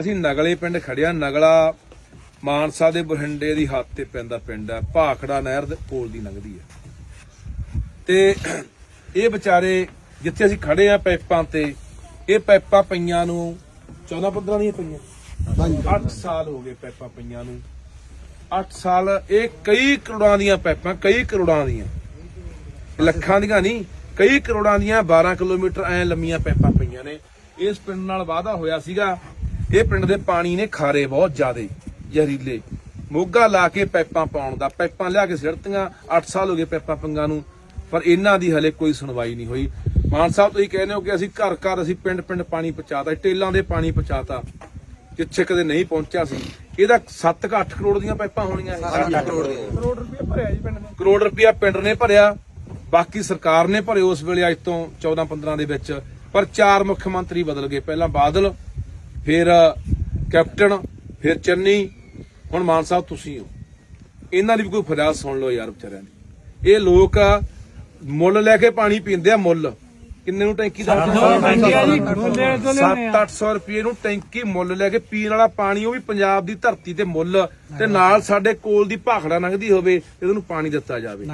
ਅਸੀਂ ਨਗਲੇ ਪਿੰਡ ਖੜਿਆ ਨਗਲਾ ਮਾਨਸਾ ਦੇ ਬਠਿੰਡੇ ਦੀ ਹੱਦ ਤੇ ਪੈਂਦਾ ਪਿੰਡ ਹੈ। ਭਾਖੜਾ ਨਹਿਰ ਦੇ ਕੋਲ ਦੀ ਲੰਘਦੀ ਹੈ। ਤੇ ਇਹ ਵਿਚਾਰੇ ਜਿੱਥੇ ਅਸੀਂ ਖੜੇ ਆ ਪਾਈਪਾਂ ਤੇ ਇਹ ਪਾਈਪਾਂ ਪਈਆਂ ਨੂੰ 14 15 ਦੀਆਂ ਪਈਆਂ। 8 ਸਾਲ ਹੋ ਗਏ ਪਾਈਪਾਂ ਪਈਆਂ ਨੂੰ। 8 ਸਾਲ ਇਹ ਕਈ ਕਰੋੜਾਂ ਦੀਆਂ ਪਾਈਪਾਂ ਕਈ ਕਰੋੜਾਂ ਦੀਆਂ। ਲੱਖਾਂ ਦੀਆਂ ਨਹੀਂ ਕਈ ਕਰੋੜਾਂ ਦੀਆਂ 12 ਕਿਲੋਮੀਟਰ ਐ ਲੰਮੀਆਂ ਪਾਈਪਾਂ ਪਈਆਂ ਨੇ। ਇਸ ਪਿੰਡ ਨਾਲ ਵਾਅਦਾ ਹੋਇਆ ਸੀਗਾ ਇਹ ਪਿੰਡ ਦੇ ਪਾਣੀ ਨੇ ਖਾਰੇ ਬਹੁਤ ਜ਼ਿਆਦੇ ਜ਼ਹਿਰੀਲੇ। ਮੋਗਾ ਲਾ ਕੇ ਪਾਈਪਾਂ ਪਾਉਣ ਦਾ ਪਾਈਪਾਂ ਲਿਆ ਕੇ ਸਿੜਤੀਆਂ 8 ਸਾਲ ਹੋ ਗਏ ਪਾਈਪਾਂ ਪੰਗਾਂ ਨੂੰ ਪਰ ਇਹਨਾਂ ਦੀ ਹਲੇ ਕੋਈ ਸੁਣਵਾਈ ਨਹੀਂ ਹੋਈ। ਮਾਨ ਸਾਹਿਬ ਤੁਸੀਂ ਕਹਿੰਦੇ ਹੋ ਕਿ ਅਸੀਂ ਘਰ ਘਰ ਅਸੀਂ ਪਿੰਡ ਪਿੰਡ ਪਾਣੀ ਪਹੁੰਚਾਤਾ ਟੇਲਾਂ ਦੇ ਪਾਣੀ ਪਹੁੰਚਾਤਾ ਜਿੱਥੇ ਕਦੇ ਨਹੀਂ ਪਹੁੰਚਿਆ ਸੀ। ਇਹਦਾ 7 ਕ 8 ਕਰੋੜ ਦੀਆਂ ਪਾਈਪਾਂ ਹੋਣੀਆਂ 8 ਕਰੋੜ ਦੀਆਂ। ਕਰੋੜ ਰੁਪਇਆ ਭਰਿਆ ਜੀ ਪਿੰਡ ਨੇ। ਕਰੋੜ ਰੁਪਇਆ ਪਿੰਡ ਨੇ ਭਰਿਆ ਬਾਕੀ ਸਰਕਾਰ ਨੇ ਭਰੇ ਉਸ ਵੇਲੇ ਅੱਜ ਤੋਂ 14 15 ਦੇ ਵਿੱਚ ਪਰ ਚਾਰ ਮੁੱਖ ਮੰਤਰੀ ਬਦਲ ਗਏ। ਪਹਿਲਾਂ ਬਾਦਲ ਫਿਰ ਕੈਪਟਨ ਫਿਰ ਚੰਨੀ ਹੁਣ ਮਾਨ ਸਾਹਿਬ ਤੁਸੀਂ ਹੋ। ਇਹਨਾਂ ਦੀ ਵੀ ਕੋਈ ਫਰਿਆਦ ਸੁਣ ਲਓ ਯਾਰ ਵਿਚਾਰਿਆਂ ਦੀ। ਇਹ ਲੋਕ ਮੁੱਲ ਲੈ ਕੇ ਪਾਣੀ ਪੀਂਦੇ ਆ ਮੁੱਲ। ਕਿੰਨੇ ਨੂੰ ਟੈਂਕੀ ਦਾ 7-800 ਰੁਪਏ ਨੂੰ ਟੈਂਕੀ ਮੁੱਲ ਲੈ ਕੇ ਪੀਣ ਵਾਲਾ ਪਾਣੀ ਉਹ ਵੀ ਪੰਜਾਬ ਦੀ ਧਰਤੀ ਤੇ ਮੁੱਲ। ਤੇ ਨਾਲ ਸਾਡੇ ਕੋਲ ਦੀ ਭਾਖੜਾ ਲੰਘਦੀ ਹੋਵੇ ਇਹਨੂੰ ਨੂੰ ਪਾਣੀ ਦਿੱਤਾ ਜਾਵੇ।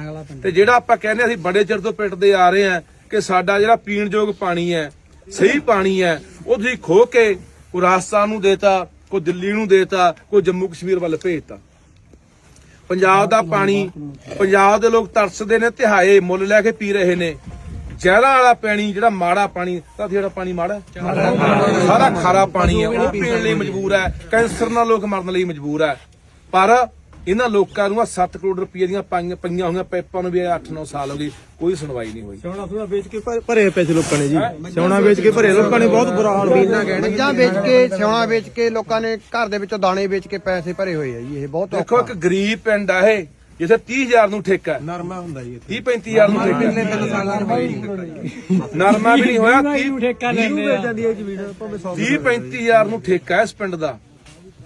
ਤੇ ਜਿਹੜਾ ਆਪਾਂ ਕਹਿੰਦੇ ਅਸੀਂ ਬੜੇ ਚਿਰ ਤੋਂ ਪਿੱਟਦੇ ਆ ਰਹੇ ਆ ਕਿ ਸਾਡਾ ਜਿਹੜਾ ਪੀਣ ਯੋਗ ਪਾਣੀ ਹੈ ਸਹੀ ਪਾਣੀ ਹੈ ਉਹ ਤੁਸੀਂ ਖੋ ਕੇ ਕੋਈ ਰਾਜਸਥਾਨ ਨੂੰ ਦੇਤਾ ਕੋਈ ਦਿੱਲੀ ਨੂੰ ਦੇਤਾ ਕੋਈ ਜੰਮੂ ਕਸ਼ਮੀਰ ਵੱਲ ਭੇਜਤਾ। ਪੰਜਾਬ ਦਾ ਪਾਣੀ ਪੰਜਾਬ ਦੇ ਲੋਕ ਤਰਸਦੇ ਨੇ ਤਿਹਾਏ ਮੁੱਲ ਲੈ ਕੇ ਪੀ ਰਹੇ ਨੇ। ਜ਼ਹਿਰਾਂ ਵਾਲਾ ਪਾਣੀ ਜਿਹੜਾ ਮਾੜਾ ਪਾਣੀ ਤਾਂ ਜਿਹੜਾ ਪਾਣੀ ਮਾੜਾ? ਸਾਰਾ ਖਾਰਾ ਪਾਣੀ ਹੈ ਉਹ ਪੀਣ ਲਈ ਮਜਬੂਰ ਹੈ ਕੈਂਸਰ ਨਾਲ ਲੋਕ ਮਰਨ ਲਈ ਮਜਬੂਰ ਹੈ। ਪਰ ਇਹਨਾਂ ਲੋਕਾਂ ਨੂੰ 7 ਕਰੋੜ ਰੁਪਏ ਦੀਆਂ ਪਾਈਆਂ ਪਈਆਂ ਹੋਈਆਂ ਪੈਪਾਂ ਨੂੰ ਵੀ 8-9 ਸਾਲ ਹੋ ਗਏ ਕੋਈ ਸੁਣਵਾਈ ਨਹੀਂ ਹੋਈ। ਸੋਨਾ ਸੋਨਾ ਵੇਚ ਕੇ ਭਰੇ- ਪੈਸੇ ਲੋਕਾਂ ਨੇ ਜੀ। ਸੋਨਾ ਵੇਚ ਕੇ ਭਰੇ ਲੋਕਾਂ ਨੇ ਬਹੁਤ ਬੁਰਾ ਹਾਲ ਹੋਇਆ ਮੱਝਾਂ ਵੇਚ ਕੇ ਸਿਉਣਾ ਵੇਚ ਕੇ ਲੋਕਾਂ ਨੇ ਘਰ ਦੇ ਵਿੱਚੋਂ ਦਾਣੇ ਵੇਚ ਕੇ ਪੈਸੇ ਭਰੇ ਹੋਏ ਆ ਜੀ ਇਹ ਬਹੁਤ ਦੇਖੋ ਇੱਕ ਗਰੀਬ ਪਿੰਡ ਆ ਇਹ ਜਿੱਥੇ 30000 ਨੂੰ ਠੇਕਾ ਨਰਮਾ ਹੁੰਦਾ ਜੀ 30 35000 ਨੂੰ ਠੇਕਾ ਨਰਮਾ ਵੀ ਨਹੀਂ ਹੋਇਆ 30 ਠੇਕਾ ਲੈਂਦੇ ਆ ਜਾਂਦੀ ਹੈ ਜੀ ਵੀਡੀਓ ਭਾਵੇਂ 100 30 35000 ਨੂੰ ਠੇਕਾ ਇਸ ਪਿੰਡ ਦਾ।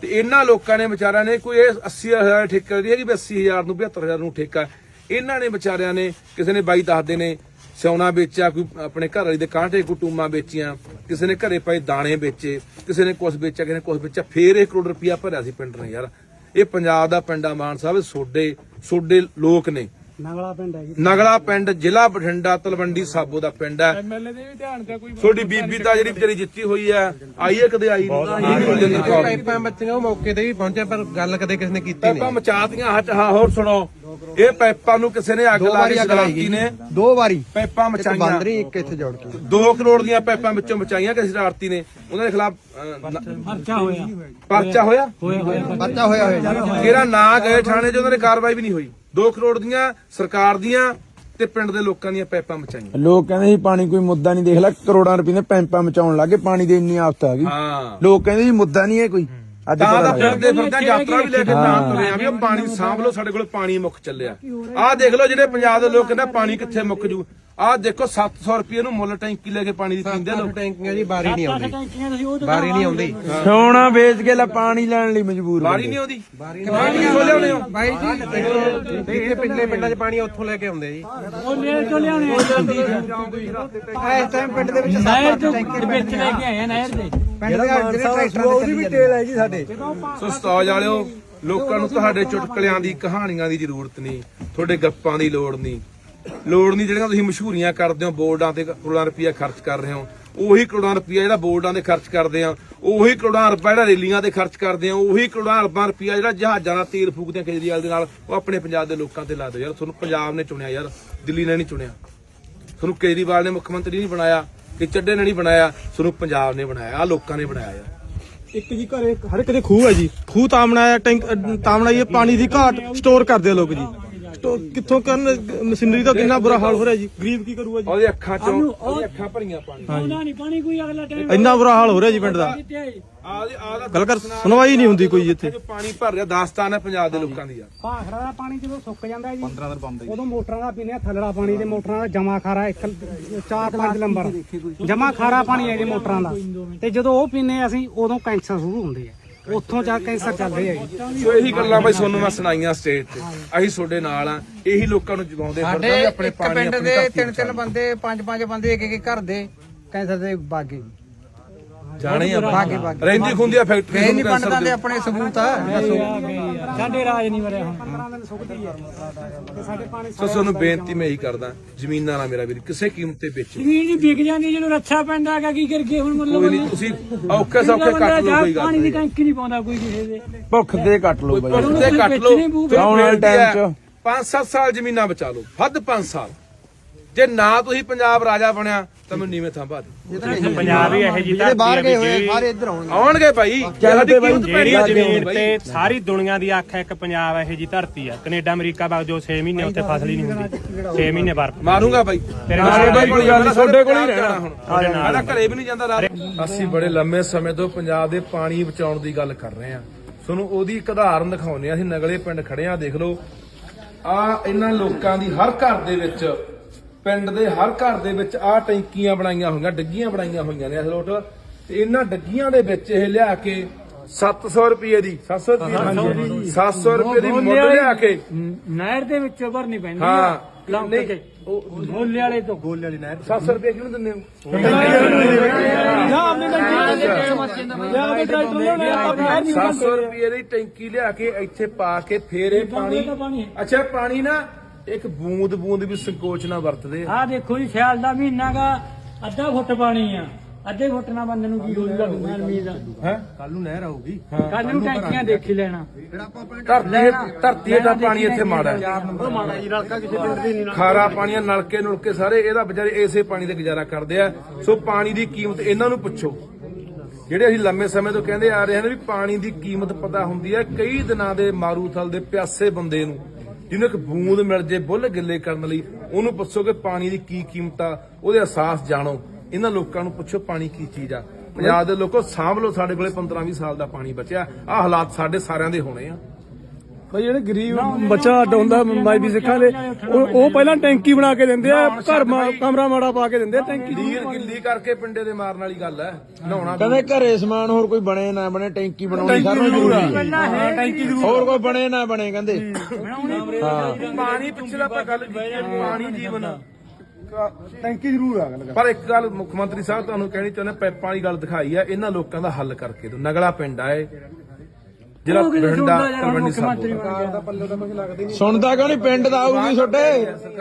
ਤੇ ਇਹਨਾਂ ਲੋਕਾਂ ਨੇ ਵਿਚਾਰਿਆਂ ਨੇ ਕੋਈ ਇਹ 80000 ਠੇਕਾ ਦੀ ਹੈ ਕਿ ਵੀ 80000 ਨੂੰ 72000 ਨੂੰ ਠੇਕਾ ਇਹਨਾਂ ਨੇ ਵਿਚਾਰਿਆਂ ਨੇ ਕਿਸੇ ਨੇ ਬਾਈ ਦੱਸਦੇ ਨੇ, ਸਿਉਣਾ ਵੇਚਿਆ, ਕੋਈ ਆਪਣੇ ਘਰ ਵਾਲੀ ਦੇ ਕਾਂਟੇ ਕੁਟੂਮਾਂ ਵੇਚੀਆਂ, ਕਿਸੇ ਨੇ ਘਰੇ ਪਏ ਦਾਣੇ ਵੇਚੇ, ਕਿਸੇ ਨੇ ਕੁਛ ਵੇਚਿਆ, ਕਿਸੇ ਨੇ ਕੁਛ ਵੇਚਿਆ, ਫੇਰ ਇਹ ਕਰੋੜ ਰੁਪਇਆ ਭਰਿਆ ਸੀ ਪਿੰਡ ਨੇ ਯਾਰ। ਇਹ ਪੰਜਾਬ ਦਾ ਪਿੰਡ ਆ ਮਾਨ ਸਾਹਿਬ ਸੋਡੇ ਸੋਡੇ ਲੋਕ ਨੇ। ਨਗਲਾ ਪਿੰਡ ਹੈ ਜੀ। ਨਗਲਾ ਪਿੰਡ ਜ਼ਿਲ੍ਹਾ ਬਠਿੰਡਾ ਤਲਵੰਡੀ ਸਾਬੋ ਦਾ ਪਿੰਡ ਹੈ। ਐਮਐਲਏ ਦੇ ਵੀ ਧਿਆਨ ਦਾ ਕੋਈ ਤੁਹਾਡੀ ਬੀਬੀ ਤਾਂ ਜਿਹੜੀ ਵਿਚਾਰੀ ਜਿੱਤੀ ਹੋਈ ਹੈ ਆਈ ਹੈ ਕਦੇ ਆਈ ਨਹੀਂ? ਪਾਈਪਾਂ ਬੱਚੀਆਂ ਉਹ ਮੌਕੇ ਤੇ ਵੀ ਪਹੁੰਚਿਆ ਪਰ ਗੱਲ ਕਦੇ ਕਿਸੇ ਨੇ ਕੀਤੀ ਪਾਈਪਾਂ ਮਚਾਤੀਆਂ ਹਟ ਹਾਂ ਹੋਰ ਸੁਣੋ। ਇਹ ਪਾਈਪਾਂ ਨੂੰ ਕਿਸੇ ਨੇ ਅੱਗ ਲਾ ਵਾਰੀ ਕੇ ਸ਼ਰਾਰਤੀ ਨੇ। ਦੋ ਵਾਰੀ। ਪਾਈਪਾਂ ਮਚਾਈਆਂ। ਬੰਦਰੀ ਇੱਕ ਇੱਥੇ ਜੋੜ ਕੇ। 2 ਕਰੋੜ ਦੀਆਂ ਪਾਈਪਾਂ ਵਿੱਚੋਂ ਮਚਾਈਆਂ ਕਿਸੇ ਸ਼ਰਾਰਤੀ ਨੇ। ਉਹਨਾਂ ਦੇ ਖਿਲਾਫ ਖਰਚਾ ਹੋਇਆ। ਪਰਚਾ ਹੋਇਆ? ਹੋਇਆ ਹੋਇਆ। ਬੱਚਾ ਹੋਇਆ ਹੋਇਆ। ਕਿਹੜਾ ਨਾ ਗਏ ਥਾਣੇ 'ਚ ਉਹਨਾਂ ਨੇ ਕਾਰਵਾਈ ਵੀ ਨਹੀਂ ਹੋਈ? 2 ਕਰੋੜ ਦੀਆਂ ਸਰਕਾਰ ਦੀਆਂ ਤੇ ਪਿੰਡ ਦੇ ਲੋਕਾਂ ਦੀਆਂ ਪਾਈਪਾਂ ਮਚਾਈਆਂ। ਲੋਕ ਕਹਿੰਦੇ ਸੀ ਪਾਣੀ ਕੋਈ ਮੁੱਦਾ ਨਹੀਂ ਦੇਖ ਲੈ ਕਰੋੜਾਂ ਰੁਪਏ ਦੇ ਪੈਂਪਾਂ ਮਚਾਉਣ ਲੱਗੇ ਪਾਣੀ ਦੀ ਇੰਨੀ ਆਫਤ ਆ ਗਈ। ਹਾਂ। ਲੋਕ ਕਹਿੰਦੇ ਸੀ ਮੁੱਦਾ ਨਹੀਂ ਹੈ ਕੋਈ। ਅੱਜ ਤਾਂ ਦਾ ਫਿਰਦੇ ਫਿਰਦੇ ਯਾਤਰਾ ਵੀ ਲੈ ਕੇ ਤਾਂ ਤੁਰੇ ਆ ਵੀ ਉਹ ਪਾਣੀ ਸਾਂਭ ਲਓ ਸਾਡੇ ਕੋਲ ਪਾਣੀ ਮੁੱਕ ਚੱਲਿਆ। ਆਹ ਦੇਖ ਲਓ ਜਿਹੜੇ ਪੰਜਾਬ ਦੇ ਲੋਕ ਕਹਿੰਦੇ ਪਾਣੀ ਕਿੱਥੇ ਮੁੱਕ ਜੂ। ਆਹ ਦੇਖੋ 700 ਰੁਪਏ ਨੂੰ ਮੁੱਲ ਟੈਂਕੀ ਲੈ ਕੇ ਪਾਣੀ ਦੀ ਪੀਂਦੇ ਲੋਕ। ਟੈਂਕੀਆਂ ਜੀ ਬਾਰੀ ਨਹੀਂ ਆਉਂਦੀ। ਟੈਂਕੀਆਂ ਤੁਸੀਂ ਉਹ ਬਾਰੀ ਨਹੀਂ ਆਉਂਦੀ। ਸੋਨਾ ਵੇਚ ਕੇ ਲੈ ਪਾਣੀ ਲੈਣ ਲਈ ਮਜਬੂਰ ਬਾਰੀ ਨਹੀਂ ਆਉਂਦੀ। ਬਾਰੀ ਕਿੱਥੋਂ ਲਿਆਉਣੇ ਹੋ? ਬਾਈ ਜੀ ਜਿੱਥੇ ਪਿਛਲੇ ਪਿੰਡਾਂ 'ਚ ਪਾਣੀ ਉੱਥੋਂ ਲੈ ਕੇ ਆਉਂਦੇ ਜੀ। ਉਹ ਨਹਿਰ ਤੋਂ ਲਿਆਉਣੇ ਆ। ਇਸ ਟਾਈਮ ਪਿੰਡ ਦੇ ਵਿੱਚ ਨਹਿਰ ਤੋਂ ਵਿੱਚ ਲੈ ਕੇ ਆਏ ਆ ਨਹਿਰ ਦੇ। ਪਿੰਡ ਦੇ ਜਿਹੜੇ ਟਰੈਕਟਰਾਂ ਉਹਦੀ ਵੀ ਤੇਲ ਹੈ ਜੀ ਸਾਡੇ। ਸੋ ਸਤਾਜ ਵਾਲਿਓ ਲੋਕਾਂ ਨੂੰ ਤੁਹਾਡੇ ਚੁਟਕਲਿਆਂ ਦੀ ਕਹਾਣੀਆਂ ਦੀ ਜ਼ਰੂਰਤ ਨਹੀਂ। ਤੁਹਾਡੇ ਗੱਪਾਂ ਦੀ ਲੋੜ ਨਹੀਂ। ਲੋੜ ਨਹੀਂ ਜਿਹੜੀਆਂ ਤੁਸੀਂ ਮਸ਼ਹੂਰੀਆਂ ਕਰਦੇ ਹੋ, ਬੋਰਡਾਂ ਤੇ ਕਰੋੜਾਂ ਰੁਪਈਆ ਖਰਚ ਕਰ ਰਹੇ ਹੋ। ਉਹੀ ਕਰੋੜਾਂ ਰੁਪਈਆ ਜਿਹੜਾ ਬੋਰਡਾਂ ਦੇ ਖਰਚ ਕਰਦੇ ਆ, ਉਹੀ ਕਰੋੜਾਂ ਰੁਪਏ ਜਿਹੜਾ ਰੈਲੀਆਂ ਤੇ ਖਰਚ ਕਰਦੇ ਆ, ਉਹੀ ਕਰੋੜਾਂ ਅਰਬਾਂ ਰੁਪਈਆ ਜਿਹੜਾ ਜਹਾਜ਼ਾਂ ਦਾ ਤੇਲ ਫੂਕਦੇ ਆ ਕੇਜਰੀਵਾਲ ਦੇ ਨਾਲ, ਉਹ ਆਪਣੇ ਪੰਜਾਬ ਦੇ ਲੋਕਾਂ ਤੇ ਲਾ ਦਿਓ ਯਾਰ। ਤੁਹਾਨੂੰ ਪੰਜਾਬ ਨੇ ਚੁਣਿਆ ਯਾਰ, ਦਿੱਲੀ ਨੇ ਨਹੀਂ ਚੁਣਿਆ। ਤੁਹਾਨੂੰ ਕੇਜਰੀਵਾਲ ਨੇ ਮੁੱਖ ਮੰਤਰੀ ਨਹੀਂ ਬਣਾਇਆ, ਕਿ ਚੱਡੇ ਨੇ ਨਹੀਂ ਬਣਾਇਆ, ਤੁਹਾਨੂੰ ਪੰਜਾਬ ਨੇ ਬਣਾਇਆ ਆ ਲੋਕਾਂ ਨੇ ਬਣਾਇਆ ਯਾਰ। ਇੱਕ ਜੀ ਘਰੇ, ਹਰ ਇੱਕ ਦੇ ਖੂਹ ਹੈ ਜੀ। ਖੂਹ ਤਾਂ ਬਣਾਇਆ, ਟੈਂਕ ਤਾਂ ਬਣਾਈ ਪਾਣੀ ਦੀ ਘਾਟ ਸਟੋਰ ਕਰਦੇ ਆ ਲੋਕ ਜੀ। ਸਟੋ- ਕਿੱਥੋਂ ਕਰਨ ਮਸ਼ੀਨਰੀ ਦਾ ਕਿੰਨਾ ਬੁਰਾ ਹਾਲ ਹੋ ਰਿਹਾ ਜੀ? ਗਰੀਬ ਕੀ ਕਰੂਗਾ ਜੀ? ਉਹਦੇ ਅੱਖਾਂ ਚੋਂ ਉਹਦੀ ਅੱਖਾਂ ਭਰੀਆਂ ਪਾਣੀ। ਉਹਨਾਂ ਨਹੀਂ ਪਾਣੀ ਕੋਈ ਅਗਲਾ ਟਾਈਮ ਇੰਨਾ ਬੁਰਾ ਹਾਲ ਹੋ ਰਿਹਾ ਜੀ ਪਿੰਡ ਦਾ। ਗੱਲ ਕਰ ਸੁਣਵਾਈ ਨਹੀਂ ਹੁੰਦੀ ਕੋਈ ਇੱਥੇ। ਪਾਣੀ ਭਰ ਰਿਹਾ ਦਾਸਤਾਨ ਹੈ ਪੰਜਾਬ ਦੇ ਲੋਕਾਂ ਦੀ ਯਾਰ। ਭਾਖੜਾ ਦਾ ਪਾਣੀ ਜਦੋਂ ਸੁੱਕ ਜਾਂਦਾ ਹੈ ਜੀ 15 ਦਿਨ ਬੰਦ ਉਦੋਂ ਮੋਟਰਾਂ ਦਾ ਪੀਨੇ ਥੱਲੜਾ ਪਾਣੀ ਦੇ ਮੋਟਰਾਂ ਦਾ ਜਮਾ ਖਾਰਾ ਇੱਕ ਚਾਰ ਪੰਜ ਨੰਬਰ। ਜਮਾ ਖਾਰਾ ਪਾਣੀ ਹੈ ਜੀ ਮੋਟਰਾਂ ਦਾ। ਤੇ ਜਦੋਂ ਉਹ ਪੀਨੇ ਅਸੀਂ ਉਦੋਂ ਕੈਂਸਰ ਸ਼ੁਰੂ ਹੁੰਦੇ ਆ। ਉੱਥੋਂ ਜਾ ਕੈਂਸਰ ਚੱਲਦੇ ਆ ਜੀ। ਸੋ ਇਹੀ ਗੱਲਾਂ ਬਈ ਤੁਹਾਨੂੰ ਮੈਂ ਸੁਣਾਈਆਂ ਸਟੇਜ ਤੇ। ਅਸੀਂ ਤੁਹਾਡੇ ਨਾਲ ਆ ਇਹੀ ਲੋਕਾਂ ਨੂੰ ਜਗਾਉਂਦੇ ਆਪਣੇ ਇੱਕ ਪਾਣੀ ਪਿੰਡ ਦੇ ਤਿੰਨ ਤਿੰਨ ਬੰਦੇ ਪੰਜ ਪੰਜ ਬੰਦੇ ਇੱਕ ਇੱਕ ਘਰ ਦੇ ਕੈਂਸਰ ਦੇ ਬਾਗੀ। ਜਾਣੇ ਆ ਰਹਿੰਦੀ ਖੁੰਦੀ ਆ ਫੈਕਟਰੀ ਇਹ ਨਹੀਂ ਪੰਡਤਾਂ ਦੇ ਆਪਣੇ ਸਬੂਤ ਆ। ਸਾਡੇ ਰਾਜ ਨਹੀਂ ਵਰਿਆ ਹੁਣ 15 ਦਿਨ ਸੁੱਕਦੀ ਹੈ ਤੇ ਸਾਡੇ ਪਾਣੀ ਸੋ ਤੁਹਾਨੂੰ ਬੇਨਤੀ ਮੈਂ ਇਹੀ ਕਰਦਾ ਜ਼ਮੀਨਾਂ ਨਾਲ ਮੇਰਾ ਵੀਰ ਕਿਸੇ ਕੀਮਤ ਤੇ ਵੇਚੋ। ਜ਼ਮੀਨ ਜੀ ਵਿਕ ਜਾਂਦੀ ਜਦੋਂ ਰੱਛਾ ਪੈਂਦਾ ਹੈਗਾ ਕੀ ਕਰਗੇ ਹੁਣ ਮਤਲਬ ਕੋਈ ਨਹੀਂ ਤੁਸੀਂ ਔਖੇ ਸੌਖੇ ਕੱਟ ਲਓ ਕੋਈ ਗੱਲ ਪਾਣੀ ਦੀ ਨਹੀਂ। ਟੈਂਕੀ ਨਹੀਂ ਪਾਉਂਦਾ ਕੋਈ ਕਿਸੇ ਦੇ। ਭੁੱਖ ਤੇ ਕੱਟ ਲਓ ਬਾਈ। ਤੇ ਕੱਟ ਲਓ। ਆਉਣ ਵਾਲੇ time 'ਚ। ਪੰਜ ਸੱਤ ਸਾਲ ਜ਼ਮੀਨਾਂ ਬਚਾ ਲਓ ਵੱਧ 5 ਸਾਲ। ਜੇ ਨਾ ਤੁਸੀਂ ਪੰਜਾਬ ਰਾਜਾ ਬਣਿਆ ਤਾਂ ਮੈਨੂੰ ਨੀਵੇਂ ਥਾਂ ਪਾ ਦੇ ਪੰਜਾਬ ਹੀ ਇਹੋ ਜੀ ਜਿਹੜੇ ਬਾਹਰ ਗਏ ਹੋਏ ਆ, ਸਾਰੇ ਇੱਧਰ ਆਉਣਗੇ। ਆਉਣਗੇ ਭਾਈ। ਸਾਡੀ ਕੀਮਤ ਪੈਣੀ ਜਿਹੜੀ ਆ ਜ਼ਮੀਨ। ਤੇ ਸਾਰੀ ਦੁਨੀਆ ਦੀ ਅੱਖ ਹੈ ਇੱਕ ਪੰਜਾਬ ਇਹੋ ਜੀ ਧਰਤੀ ਆ। ਕੈਨੇਡਾ ਅਮਰੀਕਾ ਬਾਗ ਜੋ 6 ਮਹੀਨੇ ਉੱਥੇ ਫਸਲ ਹੀ ਨਹੀਂ ਹੁੰਦੀ। 6 ਮਹੀਨੇ ਬਰਫ ਮਾਰੂੰਗਾ ਬਾਈ ਤੇਰੇ ਨਾਲ ਨਾਲ ਕੋਈ ਗੱਲ ਨੀ, ਤੁਹਾਡੇ ਕੋਲ ਹੀ ਰਹਿਣਾ ਹੁਣ। ਹੁਣ ਸਾਡਾ ਘਰੇ ਵੀ ਨਹੀਂ ਜਾਂਦਾ ਰਾਤ ਅਸੀਂ ਬੜੇ ਲੰਮੇ ਸਮੇਂ ਤੋਂ ਪੰਜਾਬ ਦੇ ਪਾਣੀ ਬਚਾਉਣ ਦੀ ਗੱਲ ਕਰ ਰਹੇ ਹਾਂ। ਤੁਹਾਨੂੰ ਉਹਦੀ ਇੱਕ ਉਦਾਹਰਨ ਦਿਖਾਉਂਦੇ ਆ ਅਸੀਂ ਨਗਲੇ ਪਿੰਡ ਖੜੇ ਆ ਦੇਖ ਲਓ। ਆ ਇਹਨਾਂ ਲੋਕਾਂ ਦੀ ਹਰ ਘਰ ਦੇ ਵਿੱਚ ਪਿੰਡ ਦੇ ਹਰ ਘਰ ਦੇ ਵਿੱਚ ਆ ਟੈਂਕੀਆਂ ਬਣਾਈਆਂ ਹੋਈਆਂ ਡੱਗੀਆਂ ਬਣਾਈਆਂ ਹੋਈਆਂ ਨੇ ਅਸਲੋਟ ਤੇ ਇਹਨਾਂ ਡੱਗੀਆਂ ਦੇ ਵਿੱਚ ਇਹ ਲਿਆ ਕੇ 700 ਰੁਪਏ ਦੀ। 700 ਰੁਪਏ 700 ਰੁਪਏ ਦੀ ਮੁੱਲ ਲਿਆ ਕੇ। ਨਹਿਰ ਦੇ ਵਿੱਚੋਂ ਭਰਨੀ ਪੈਂਦੀ ਹਾਂ। ਨਹੀਂ। ਉਹ ਗੋਲੇ ਵਾਲੇ ਤੋਂ। 700 ਰੁਪਏ ਕਿਉਂ ਦਿੰਦੇ ਹੋ? ਟਰੈਕਟਰ 700 ਰੁਪਏ ਦੀ ਟੈਂਕੀ ਲਿਆ ਕੇ ਇੱਥੇ ਪਾ ਕੇ ਫੇਰ ਇਹ ਪਾਣੀ। ਅੱਛਾ ਪਾਣੀ ਨਾ ਇੱਕ ਬੂੰਦ ਬੂੰਦ ਵੀ ਸੰਕੋਚ ਨਾਲ ਵਰਤਦੇ ਆ। ਆ ਦੇਖੋ ਜੀ ਸਿਆਲ ਦਾ ਮਹੀਨਾ ਦਾ ਅੱਧਾ ਫੁੱਟ ਪਾਣੀ ਆ। ਅੱਧੇ ਫੁੱਟ ਨਾਲ ਬੰਦੇ ਨੂੰ ਕੀ ਹੋਊਗਾ ਬਿਮਾਰ ਮੀਂਹ ਦਾ ਹੈ? ਕੱਲ ਨੂੰ ਟੈਂਕੀਆਂ ਦੇਖੀ ਲੈਣਾ। ਧਰਤੀ ਧਰਤੀ ਦਾ ਪਾਣੀ ਇੱਥੇ ਮਾੜਾ ਹੈ। ਖਾਰਾ ਪਾਣੀ ਆ, ਨਲਕੇ ਨੁਲਕੇ ਸਾਰੇ ਇਹਦਾ ਵਿਚਾਰੇ ਇਸੇ ਪਾਣੀ ਤੇ ਗੁਜ਼ਾਰਾ ਕਰਦੇ ਆ। ਸੋ ਪਾਣੀ ਦੀ ਕੀਮਤ ਇਹਨਾਂ ਨੂੰ ਪੁੱਛੋ। ਜਿਹੜੇ ਅਸੀਂ ਲੰਮੇ ਸਮੇਂ ਤੋਂ ਕਹਿੰਦੇ ਆ ਰਹੇ ਹਾਂ ਵੀ ਪਾਣੀ ਦੀ ਕੀਮਤ ਪਤਾ ਹੁੰਦੀ ਹੈ ਕਈ ਦਿਨਾਂ ਦੇ ਮਾਰੂਥਲ ਦੇ ਪਿਆਸੇ ਬੰਦੇ ਨੂੰ। ਜਿਹਨੂੰ ਇੱਕ ਬੂੰਦ ਮਿਲ ਜੇ, ਬੁੱਲ ਗਿੱਲੇ ਕਰਨ ਲਈ, ਉਹਨੂੰ ਪੁੱਛੋ ਕਿ ਪਾਣੀ ਦੀ ਕੀ ਕੀਮਤ ਆ, ਉਹਦੇ ਅਹਿਸਾਸ ਜਾਣੋ। ਇਹਨਾਂ ਲੋਕਾਂ ਨੂੰ ਪੁੱਛੋ ਪਾਣੀ ਕੀ ਚੀਜ਼ ਆ। ਪੰਜਾਬ ਦੇ ਲੋਕੋ, ਸਾਂਭ ਲਓ ਸਾਡੇ ਕੋਲੇ 15 20 ਸਾਲ ਦਾ ਪਾਣੀ ਬਚਿਆ। ਆ ਹਾਲਾਤ ਸਾਡੇ ਸਾਰਿਆਂ ਦੇ ਹੋਣੇ ਆ। ਭਾਈ ਜਿਹੜੇ ਗਰੀਬ ਬੱਚਾ ਅੱਡ ਹੁੰਦਾ ਮਾਈ ਵੀ ਸਿੱਖਾਂ ਦੇ। ਉਹ ਉਹ ਪਹਿਲਾਂ ਟੈਂਕੀ ਬਣਾ ਕੇ ਦਿੰਦੇ ਆ ਘਰ ਮਾ- ਕਮਰਾ ਮਾੜਾ ਪਾ ਕੇ ਦਿੰਦੇ ਆ ਟੈਂਕੀ। ਲੀਰ ਗਿੱਲੀ ਕਰਕੇ ਪਿੰਡੇ ਦੇ ਮਾਰਨ ਵਾਲੀ ਗੱਲ ਹੈ ਨਹਾਉਣਾ ਕਹਿੰਦੇ ਘਰੇ ਸਮਾਨ ਹੋਰ ਕੋਈ ਬਣੇ ਨਾ ਬਣੇ ਟੈਂਕੀ ਬਣਾਉਣੀ ਸਾਰਿਆਂ ਨੂੰ ਜ਼ਰੂਰੀ ਹੈ। ਹੋਰ ਕੋਈ ਬਣੇ ਨਾ ਬਣੇ ਕਹਿੰਦੇ। ਪਾਣੀ ਪਿੱਛੇ ਦਾ ਆਪਾਂ ਗੱਲ ਕੀਤੀ ਹੈ, ਪਾਣੀ ਜੀਵਨ। ਆ। ਟੈਂਕੀ ਜ਼ਰੂਰ ਆ ਪਰ ਇੱਕ ਗੱਲ ਮੁੱਖ ਮੰਤਰੀ ਸਾਹਿਬ ਤੁਹਾਨੂੰ ਕਹਿਣੀ ਚਾਹੁੰਦੇ ਪੈਪਾਂ ਵਾਲੀ ਗੱਲ ਦਿਖਾਈ ਆ ਇਹਨਾਂ ਲੋਕਾਂ ਦਾ ਹੱਲ ਕਰਕੇ ਦਿਓ। ਨਗਲਾ ਪਿੰਡ ਆ ਇਹ। ਜਿਹੜਾ ਬਠਿੰਡਾ ਤਲਵੰਡੀ ਸਾਹਿਬ ਸੁਣਦਾ ਕਿਉਂ ਨਹੀਂ? ਪਿੰਡ ਦਾ ਆਊਗੀ ਛੋਟੇ।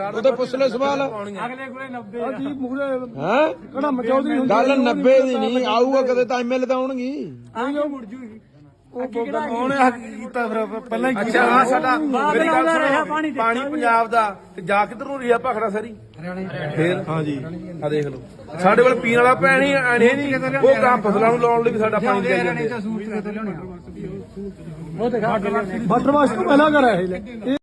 ਉਹਦੇ ਪੁੱਛ ਲੈ ਸਵਾਲ ਅਗਲੇ ਕੋਲੇ 90 ਜੀ ਮੂਹਰੇ ਹੈ? ਕਿਹੜਾ ਮਚੌਧਰੀ ਹੁੰਦੀ ਗੱਲ 90 ਦੀ ਨਹੀਂ ਆਊਗਾ ਕਦੇ ਤਾਂ ਐਮਐਲ ਤਾਂ ਆਉਣਗੀ। ਅੱਛਾ ਆ ਸਾਡਾ ਮੇਰੀ ਗੱਲ ਸੁਣੋ ਪਾਣੀ ਪੰਜਾਬ ਦਾ ਤੇ ਜਾ ਕਿੱਧਰ ਨੂੰ ਰਿਹਾ ਭਾਖੜਾ ਸਾਰੀ? ਫੇਰ? ਹਾਂਜੀ ਆ ਦੇਖ ਲਓ। ਸਾਡੇ ਕੋਲ ਪੀਣ ਵਾਲਾ ਪਾਣੀ ਆਣੇ ਨਹੀਂ ਉਹ ਕੰਮ ਫਸਲਾਂ ਨੂੰ ਲਾਉਣ ਲਈ ਵੀ ਸਾਡਾ ਪਾਣੀ ਦੇ ਜਾਂਦੇ ਵਾਟਰ ਵਾਸ਼ ਤੋਂ ਪਹਿਲਾਂ ਕਰਾਇਆ ਇਹ